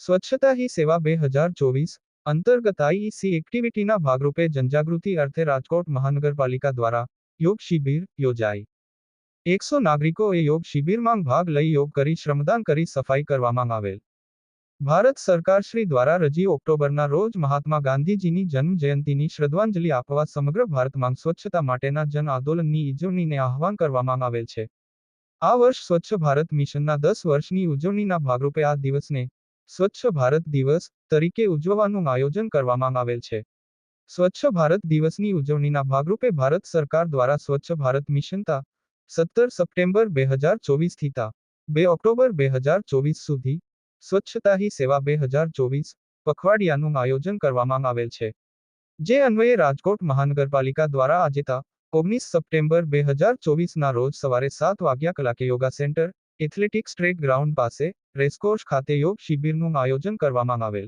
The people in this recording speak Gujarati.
સ્વચ્છતા હી સેવા બે હજાર ચોવીસ અંતર્ગત આઈઈસી એક્ટિવિટીના ભાગરૂપે જનજાગૃતિ અર્થે રાજકોટ મહાનગરપાલિકા દ્વારા યોગ શિબિર યોજાઈ એકસો નાગરિકોએ યોગ શિબિરમાં ભાગ લઈ યોગ કરી શ્રમદાન કરી સફાઈ કરવામાં આવેલ ભારત સરકાર શ્રી દ્વારા રજી ઓક્ટોબરના રોજ મહાત્મા ગાંધીજીની જન્મ જયંતિની શ્રદ્ધાંજલિ આપવા સમગ્ર ભારતમાં સ્વચ્છતા માટેના જન આંદોલનની ઉજવણીને આહવાન કરવામાં આવેલ છે આ વર્ષ સ્વચ્છ ભારત મિશનના દસ વર્ષની ઉજવણીના ભાગરૂપે આ દિવસને સ્વચ્છ ભારત દિવસ તરીકે ઉજવવાનું આયોજન કરવામાં આવેલ છે. સ્વચ્છ ભારત દિવસની ઉજવણીના ભાગરૂપે ભારત સરકાર દ્વારા સ્વચ્છ ભારત મિશન તા સત્તર સપ્ટેમ્બર બે હજાર ચોવીસથી તા બે ઓક્ટોબર બે હજાર ચોવીસ સુધી સ્વચ્છતા હી સેવા બે હજાર ચોવીસ પખવાડિયાનું આયોજન કરવામાં આવેલ છે. જે અન્વયે રાજકોટ મહાનગરપાલિકા દ્વારા આજે તા ઓગણીસ સપ્ટેમ્બર બે હજાર ચોવીસના રોજ સવારે સાત વાગ્યા કલાકે yoga centre athletics track ground પાસે રેસકોર્સ ખાતે યોગ શિબિરનું આયોજન કરવામાં આવેલ.